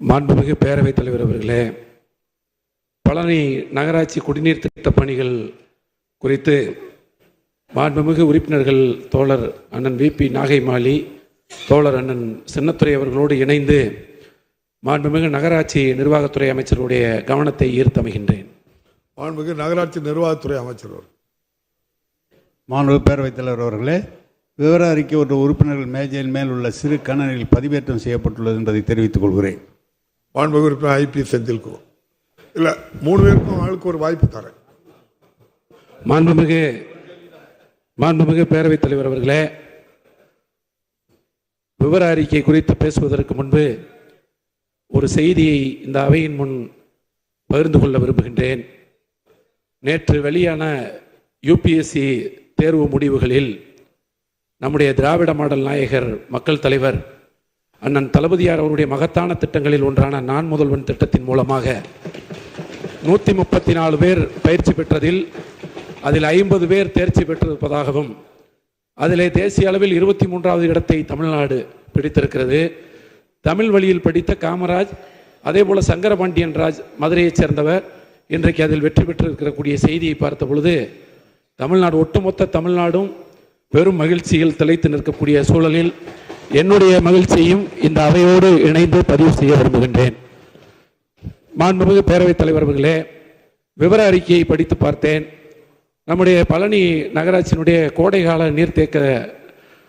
மாண்புமிகு பேரவைத் தலைவர் அவர்களே பழனி நகராட்சி குடிநீர் திட்டப் பணிகள் குறித்து மாண்புமிகு உறுப்பினர்கள் தோழர் அண்ணன் விபி நாகைமாலி தோழர் அண்ணன் சின்னத்துறை அவர்களோடு இணைந்து மாண்புமிகு நகராட்சி நிர்வாகத்துறை அமைச்சருடைய கவனத்தை ஈர்த்தமைகின்றேன் மாண்புமிகு நகராட்சி நிர்வாகத்துறை அமைச்சர் அவர்கள். மாண்பு பேரவைத் தலைவர் அவர்களே விவர அறிக்கை ஒரு உறுப்பினர்கள் மேஜையின் மேல் உள்ள சிறு கணனில் பதிவேற்றம் செய்யப்பட்டுள்ளது என்பதை தெரிவித்துக் கொள்கிறேன் மாண்புமிகு உறுப்பினர் ஐபி செந்தில்குமார் இல்லை மூணு பேருக்கும் ஆளுக்கு ஒரு வாய்ப்பு தரேன். மாண்புமிகு மாண்புமிகு பேரவைத் தலைவர் அவர்களே விவர அறிக்கை குறித்து பேசுவதற்கு முன்பு ஒரு செய்தியை இந்த அவையின் முன் பகிர்ந்து கொள்ள விரும்புகின்றேன். நேற்று வெளியான யூபிஎஸ்சி தேர்வு முடிவுகளில் நம்முடைய திராவிட மாடல் நாயகர் மக்கள் தலைவர் அண்ணன் தளபதியார் அவருடைய மகத்தான திட்டங்களில் ஒன்றான நான் முதல்வன் திட்டத்தின் மூலமாக நூற்றி முப்பத்தி நாலு பேர் பயிற்சி பெற்றதில் அதில் ஐம்பது பேர் தேர்ச்சி பெற்றிருப்பதாகவும் அதிலே தேசிய அளவில் இருபத்தி மூன்றாவது இடத்தை தமிழ்நாடு பிடித்திருக்கிறது. தமிழ் வழியில் படித்த காமராஜ் அதே போல சங்கரபாண்டியன் ராஜ் மதுரையைச் சேர்ந்தவர் இன்றைக்கு அதில் வெற்றி பெற்றிருக்கக்கூடிய செய்தியை பார்த்த பொழுது தமிழ்நாடு ஒட்டுமொத்த தமிழ்நாடும் பெரும் மகிழ்ச்சியில் திளைத்து நிற்கக்கூடிய சூழலில் என்னுடைய மகிழ்ச்சியையும் இந்த அவையோடு இணைந்து பதிவு செய்ய விரும்புகின்றேன். மாண்புமிகு பேரவைத் தலைவர் அவர்களே விவர அறிக்கையை படித்து பார்த்தேன். நம்முடைய பழனி நகராட்சியினுடைய கோடைகால நீர்த்தேக்க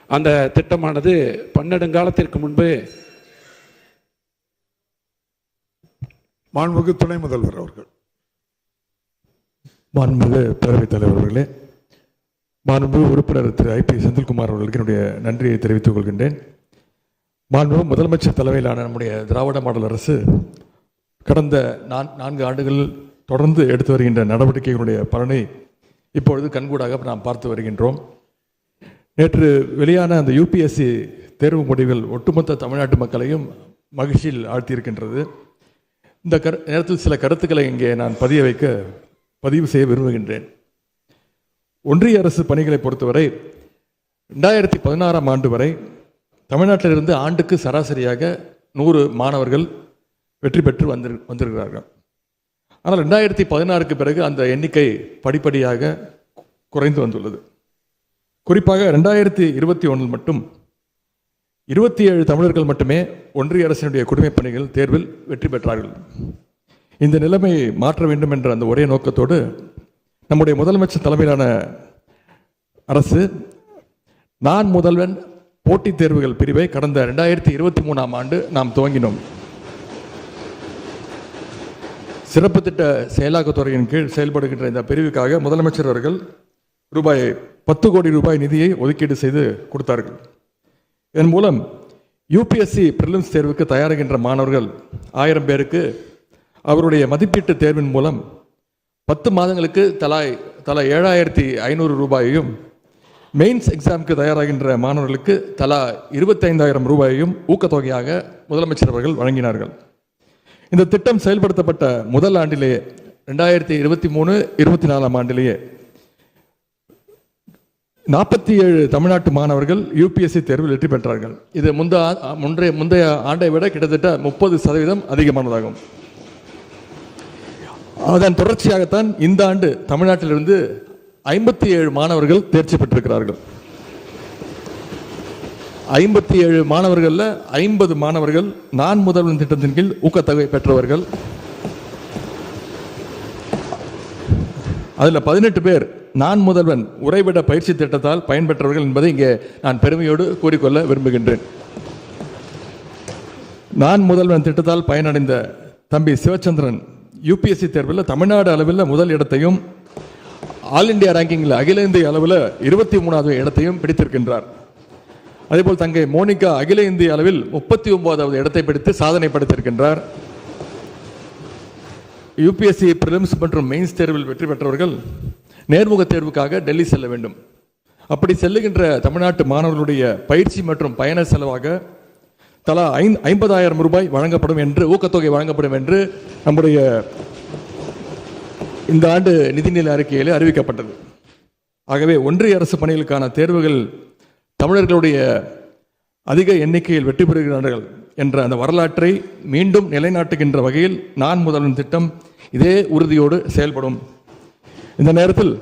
அந்த திட்டமானது பன்னெடுங்காலத்திற்கு முன்பு மாண்புமிகு துணை முதல்வர் அவர்கள். மாண்புமிகு பேரவைத் தலைவர் அவர்களே மாண்புமிகு உறுப்பினர் திரு ஐபி செந்தில்குமார் அவர்களுக்கு என்னுடைய நன்றியை தெரிவித்துக் கொள்கின்றேன். மாண்பு முதலமைச்சர் தலைமையிலான நம்முடைய திராவிட மாடல் அரசு கடந்த நான் நான்கு ஆண்டுகள் தொடர்ந்து எடுத்து வருகின்ற நடவடிக்கைகளுடைய பலனை இப்பொழுது கண்கூடாக நாம் பார்த்து வருகின்றோம். நேற்று வெளியான அந்த யூபிஎஸ்சி தேர்வு முடிவுகள் ஒட்டுமொத்த தமிழ்நாட்டு மக்களையும் மகிழ்ச்சியில் ஆழ்த்தியிருக்கின்றது. இந்த கரு நேரத்தில் சில கருத்துக்களை இங்கே நான் பதிய வைக்க பதிவு செய்ய விரும்புகின்றேன். ஒன்றிய அரசு பணிகளை பொறுத்தவரை ரெண்டாயிரத்தி பதினாறாம் ஆண்டு வரை தமிழ்நாட்டிலிருந்து ஆண்டுக்கு சராசரியாக நூறு மாணவர்கள் வெற்றி பெற்று வந்திரு வந்திருக்கிறார்கள். ஆனால் ரெண்டாயிரத்தி பதினாறுக்கு பிறகு அந்த எண்ணிக்கை படிப்படியாக குறைந்து வந்துள்ளது. குறிப்பாக ரெண்டாயிரத்தி இருபத்தி ஒன்றில் மட்டும் இருபத்தி ஏழு தமிழர்கள் மட்டுமே ஒன்றிய அரசினுடைய குடிமைப் பணிகள் தேர்வில் வெற்றி பெற்றார்கள். இந்த நிலைமையை மாற்ற வேண்டும் என்ற அந்த ஒரே நோக்கத்தோடு நம்முடைய முதலமைச்சர் தலைமையிலான அரசு நான் முதல்வன் போட்டித் தேர்வுகள் பிரிவை கடந்த ரெண்டாயிரத்தி இருபத்தி மூணாம் ஆண்டு நாம் துவங்கினோம். சிறப்பு திட்ட செயலாக்கத்துறையின் கீழ் செயல்படுகின்ற இந்த பிரிவுக்காக முதலமைச்சர் அவர்கள் ரூபாய் பத்து கோடி ரூபாய் நிதியை ஒதுக்கீடு செய்து கொடுத்தார்கள். இதன் மூலம் யூபிஎஸ்சி பிரிலிம்ஸ் தேர்வுக்கு தயாராகின்ற மாணவர்கள் ஆயிரம் பேருக்கு அவருடைய மதிப்பீட்டு தேர்வின் மூலம் பத்து மாதங்களுக்கு தலா தலா ஏழாயிரத்தி ஐநூறு ரூபாயையும் மெயின்ஸ் எக்ஸாமுக்கு தயாராகின்ற மாணவர்களுக்கு தலா இருபத்தைந்தாயிரம் ரூபாயையும் ஊக்கத்தொகையாக முதலமைச்சர் அவர்கள் வழங்கினார்கள். இந்த திட்டம் செயல்படுத்தப்பட்ட முதல் ஆண்டிலேயே ரெண்டாயிரத்தி இருபத்தி மூணு இருபத்தி நாலாம் ஆண்டிலேயே நாற்பத்தி ஏழு தமிழ்நாட்டு மாணவர்கள் யூபிஎஸ்சி தேர்வில் வெற்றி பெற்றார்கள். இது முந்த முன்றைய முந்தைய ஆண்டை விட கிட்டத்தட்ட முப்பது சதவீதம் அதிகமானதாகும். அதன் தொடர்ச்சியாகத்தான் இந்த ஆண்டு தமிழ்நாட்டிலிருந்து ஐம்பத்தி ஏழு மாணவர்கள் தேர்ச்சி பெற்றிருக்கிறார்கள். ஐம்பத்தி ஏழு மாணவர்களில் ஐம்பது மாணவர்கள் நான் முதல்வன் திட்டத்தின் கீழ் ஊக்கத்தொகை பெற்றவர்கள். அதில் பதினெட்டு பேர் நான் முதல்வன் உறைவிட பயிற்சி திட்டத்தால் பயன்பெற்றவர்கள் என்பதை இங்கே நான் பெருமையோடு கூறிக்கொள்ள விரும்புகின்றேன். நான் முதல்வன் திட்டத்தால் பயனடைந்த தம்பி சிவச்சந்திரன் யூபிஎஸ்சி தேர்வில் தமிழ்நாடு அளவில் முதல் இடத்தையும் ஆல் இந்தியா ரேங்கிங்கில் அகில இந்திய அளவில் இருபத்தி மூணாவது இடத்தையும் பிடித்திருக்கின்றார். அதேபோல் தங்கை மோனிகா அகில இந்திய அளவில் முப்பத்தி ஒன்பதாவது இடத்தை பிடித்து சாதனை படைத்திருக்கின்றார் யூபிஎஸ்சி பிரிலிம்ஸ் மற்றும் மெயின்ஸ் தேர்வில் வெற்றி பெற்றவர்கள் நேர்முக தேர்வுக்காக டெல்லி செல்ல வேண்டும். அப்படி செல்லுகின்ற தமிழ்நாட்டு மாணவர்களுடைய பயிற்சி மற்றும் பயண செலவாக தலா ஐம்பதாயிரம் ரூபாய் வழங்கப்படும் என்று ஊக்கத்தொகை வழங்கப்படும் என்று நம்முடைய இந்த ஆண்டு நிதிநிலை அறிக்கையில் அறிவிக்கப்பட்டது. ஆகவே ஒன்றிய அரசு பணிகளுக்கான தேர்வுகள் தமிழர்களுடைய அதிக எண்ணிக்கையில் வெற்றி பெறுகிறார்கள் என்ற அந்த வரலாற்றை மீண்டும் நிலைநாட்டுகின்ற வகையில் நான் முதல்வன் திட்டம் இதே உறுதியோடு செயல்படும். இந்த நேரத்தில்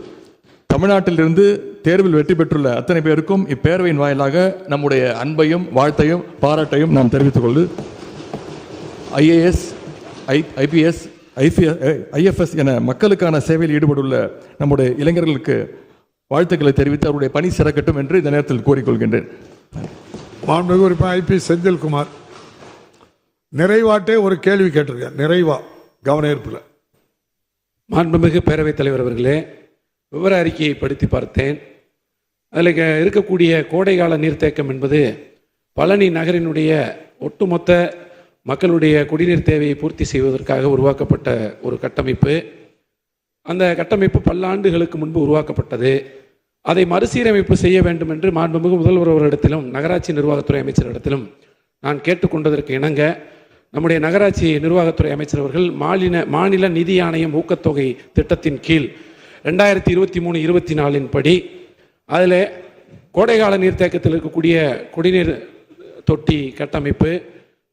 தமிழ்நாட்டிலிருந்து தேர்வில் வெற்றி பெற்றுள்ள அத்தனை பேருக்கும் இப்பேரவையின் வாயிலாக நம்முடைய அன்பையும் வாழ்த்தையும் பாராட்டையும் நாம் தெரிவித்துக் கொள்ளு. ஐஏஎஸ் ஐ ஐபிஎஸ் ஐஎஃப்எஸ் என மக்களுக்கான சேவையில் ஈடுபட்டுள்ள நம்முடைய இளைஞர்களுக்கு வாழ்த்துக்களை தெரிவித்து அவருடைய பணி சிறக்கட்டும் என்று இந்த நேரத்தில் கூறிக்கொள்கின்றேன். மாண்புமிகு உறுப்பினர் ஐபி செந்தில்குமார் நிறைவாட்டே ஒரு கேள்வி கேட்டிருக்கேன் நிறைவா கவன ஈர்ப்பில். மாண்புமிகு பேரவைத் தலைவர் அவர்களே விவர அறிக்கையை படித்து பார்த்தேன். அதில் இருக்கக்கூடிய கோடைகால நீர்த்தேக்கம் என்பது பழனி நகரினுடைய ஒட்டுமொத்த மக்களுடைய குடிநீர் தேவையை பூர்த்தி செய்வதற்காக உருவாக்கப்பட்ட ஒரு கட்டமைப்பு. அந்த கட்டமைப்பு பல்லாண்டுகளுக்கு முன்பு உருவாக்கப்பட்டது. அதை மறுசீரமைப்பு செய்ய வேண்டும் என்று மாண்புமிகு முதல்வர் அவர்களிடத்திலும் நகராட்சி நிர்வாகத்துறை அமைச்சரிடத்திலும் நான் கேட்டுக்கொண்டதற்கு இணங்க நம்முடைய நகராட்சி நிர்வாகத்துறை அமைச்சர் அவர்கள் மாநில மாநில நிதி ஆணையம் ஊக்கத்தொகை திட்டத்தின் கீழ் ரெண்டாயிரத்தி இருபத்தி மூணு இருபத்தி நாலின் படி அதில் கோடைகால நீர்த்தேக்கத்தில் இருக்கக்கூடிய குடிநீர் தொட்டி கட்டமைப்பு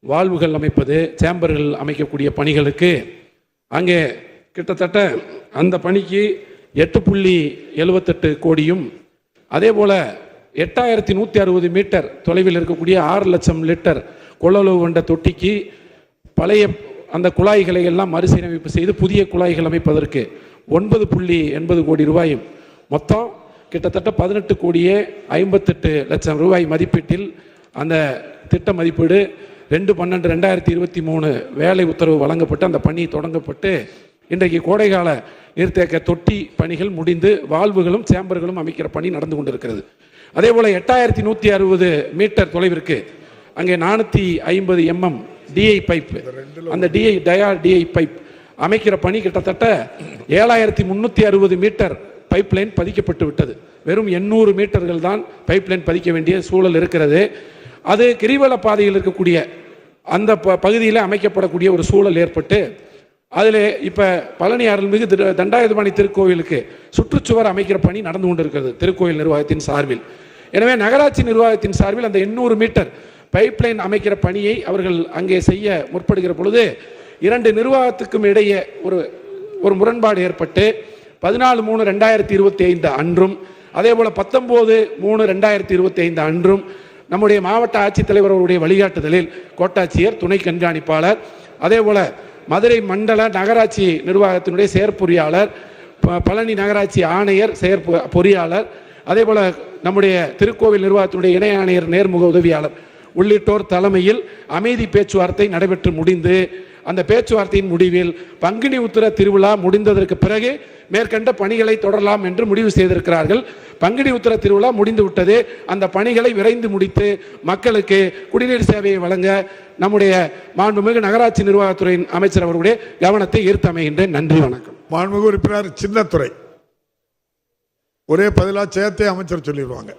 வால்வுகள் அமைப்பது சேம்பர்கள் அமைக்கக்கூடிய பணிகளுக்கு அங்கே கிட்டத்தட்ட அந்த பணிக்கு எட்டு புள்ளி எழுபத்தெட்டு கோடியும் அதே போல் எட்டாயிரத்தி நூற்றி அறுபது மீட்டர் தொலைவில் இருக்கக்கூடிய ஆறு லட்சம் லிட்டர் கொள்ளளவு கொண்ட தொட்டிக்கு பழைய அந்த குழாய்களை எல்லாம் மறுசீரமைப்பு செய்து புதிய குழாய்கள் அமைப்பதற்கு ஒன்பது புள்ளி எண்பது கோடி ரூபாயும் மொத்தம் கிட்டத்தட்ட பதினெட்டு கோடியே ஐம்பத்தெட்டு லட்சம் ரூபாய் மதிப்பீட்டில் அந்த திட்ட மதிப்பீடு ரெண்டு பன்னெண்டு ரெண்டாயிரத்தி இருபத்தி மூணு வேலை உத்தரவு வழங்கப்பட்டு அந்த பணி தொடங்கப்பட்டு இன்றைக்கு கோடைகால நீர்த்தேக்க தொட்டி பணிகள் முடிந்து வால்வுகளும் சேம்பர்களும் அமைக்கிற பணி நடந்து கொண்டிருக்கிறது. அதே போல் எட்டாயிரத்தி நூற்றி அறுபது மீட்டர் தொலைவிற்கு அங்கே நானூற்றி ஐம்பது எம்எம் டிஐ பைப் அந்த டிஐ டயா டிஐ பைப் அமைக்கிற பணி கிட்டத்தட்ட ஏழாயிரத்தி முந்நூற்றி அறுபது மீட்டர் பைப் லைன் பதிக்கப்பட்டு விட்டது. வெறும் எண்ணூறு மீட்டர்கள் தான் பைப் லைன் பதிக்க வேண்டிய சூழல் இருக்கிறது. அது கிரிவல பாதையில் இருக்கக்கூடிய அந்த ப பகுதியில் அமைக்கப்படக்கூடிய ஒரு சூழல் ஏற்பட்டு அதில் இப்போ பழனி அருள்மிகு திரு தண்டாயுதபாணி திருக்கோவிலுக்கு சுற்றுச்சுவர் அமைக்கிற பணி நடந்து கொண்டிருக்கிறது திருக்கோயில் நிர்வாகத்தின் சார்பில். எனவே நகராட்சி நிர்வாகத்தின் சார்பில் அந்த எண்ணூறு மீட்டர் பைப்லைன் அமைக்கிற பணியை அவர்கள் அங்கே செய்ய முற்படுகிற பொழுது இரண்டு நிர்வாகத்துக்கும் இடையே ஒரு ஒரு முரண்பாடு ஏற்பட்டு பதினாலு மூணு ரெண்டாயிரத்தி இருபத்தி ஐந்து அன்றும் அதே போல் பத்தொம்போது மூணு ரெண்டாயிரத்தி இருபத்தி ஐந்து அன்றும் நம்முடைய மாவட்ட ஆட்சித்தலைவர் அவருடைய வழிகாட்டுதலில் கோட்டாட்சியர் துணை கண்காணிப்பாளர் அதே போல மதுரை மண்டல நகராட்சி நிர்வாகத்தினுடைய செயற்பொறியாளர் ப- பழனி நகராட்சி ஆணையர் செயற்பொ பொறியாளர் அதே போல நம்முடைய திருக்கோவில் நிர்வாகத்தினுடைய இணை ஆணையர் நேர்முக உதவியாளர் உள்ளிட்டோர் தலைமையில் அமைதி பேச்சுவார்த்தை நடைபெற்று முடிந்து அந்த பேச்சுவார்த்தையின் முடிவில் பங்குனி உத்திர திருவிழா முடிந்ததற்கு பிறகு மேற்கண்ட பணிகளை தொடரலாம் என்று முடிவு செய்திருக்கிறார்கள். பங்குனி உத்தர திருவிழா முடிந்து விட்டது. அந்த பணிகளை விரைந்து முடித்து மக்களுக்கு குடிநீர் சேவையை வழங்க நம்முடைய மாண்புமிகு நகராட்சி நிர்வாகத்துறையின் அமைச்சர் அவர்களுடைய கவனத்தை ஈர்த்தமைகின்றேன் நன்றி வணக்கம். மாண்புமிகு உறுப்பினர் சின்னத்துறை. ஒரே பதிலாக சேர்த்தே அமைச்சர் சொல்லிடுவாங்க.